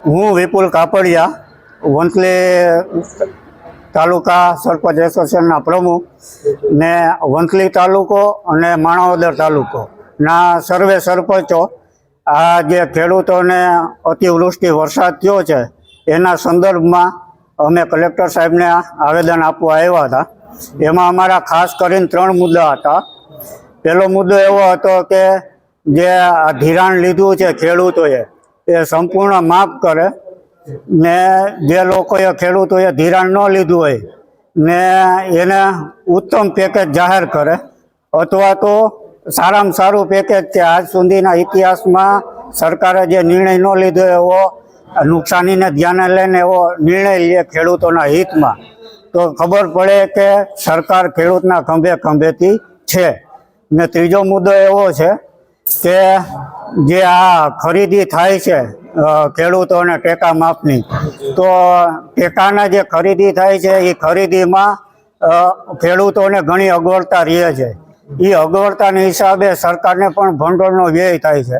હું વિપુલ કાપડિયા, વંથલી તાલુકા સરપંચ એસોસિએશનના પ્રમુખ ને વંથલી તાલુકો અને માણાવદર તાલુકો. ના સર્વે સરપંચો, આ જે ખેડૂતોને અતિવૃષ્ટિ વરસાદ થયો છે, એના સંદર્ભમાં અમે કલેક્ટર સાહેબને આવેદન આપવા આવ્યા હતા. એમાં અમારા ખાસ કરીને ત્રણ મુદ્દા હતા. પહેલો મુદ્દો એવો હતો કે જે આ ધિરાણ લીધું છે ખેડૂતોએ એ સંપૂર્ણ માફ કરે. ને જે લોકોએ ખેડૂતોએ ધિરાણ ન લીધું હોય, ને એને ઉત્તમ પેકેજ જાહેર કરે. અથવા તો સારામાં સારું પેકેજ છે આજ સુધીના ઇતિહાસમાં સરકારે જે નિર્ણય ન લીધો એવો, નુકસાનીને ધ્યાને લઈને એવો નિર્ણય લે ખેડૂતોના હિતમાં, તો ખબર પડે કે સરકાર ખેડૂતના ખંભે ખંભેથી છે. ને ત્રીજો મુદ્દો એવો છે કે જે આ ખરીદી થાય છે ખેડૂતોને ટેકા માપની તો ટેકાના જે ખરીદી થાય છે એ ખરીદીમાં ખેડૂતોને ઘણી અગવડતા રહે છે. એ અગવડતાના હિસાબે સરકારને પણ ભંડોળનો વ્યય થાય છે.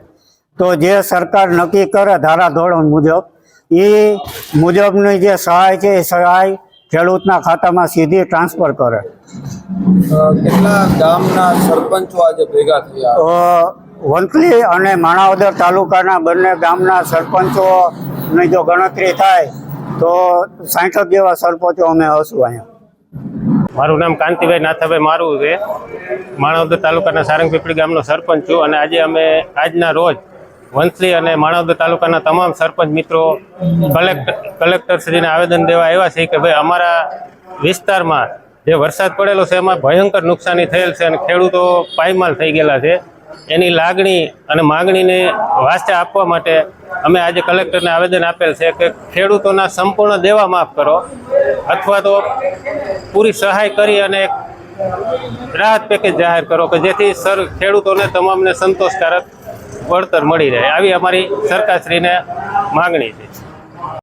તો જે સરકાર નક્કી કરે ધારાધોરણ મુજબ એ મુજબની જે સહાય છે એ સહાય ખેડૂતના ખાતામાં સીધી ટ્રાન્સફર કરે. કેટલા ગામના સરપંચો આજે ભેગા થયા? વંથલી અને માણાવદર તાલુકાના બંને ગામના સરપંચોની જો ગણતરી થાય, તો સાઠક જેવા સરપંચો અમે હશું અહીંયા. મારું નામ કાંતિભાઈ નાથાભાઈ મારું છે. માણાવદર તાલુકાના સારંગપીપળી ગામનો સરપંચ છું અને આજે અમે આજના રોજ વંથલી અને માણાવદર તાલુકાના તમામ સરપંચ મિત્રો કલેક્ટર કલેક્ટરશ્રીને આવેદન દેવા આવ્યા છે કે ભાઈ અમારા વિસ્તારમાં જે વરસાદ પડેલો છે, એમાં ભયંકર નુકસાની થયેલ છે અને ખેડૂતો પાયમાલ થઈ ગયેલા છે. એની લાગણી અને માગણીને વાસ્તે આપવા માટે અમે આજે કલેક્ટરને આવેદન આપેલ છે કે ખેડૂતોના સંપૂર્ણ દેવા માફ કરો અથવા તો પૂરી સહાય કરી અને રાહત પેકેજ જાહેર કરો કે જેથી સર ખેડૂતોને તમામને સંતોષકારક વળતર મળી રહે. આવી અમારી સરકારશ્રીને માગણી છે.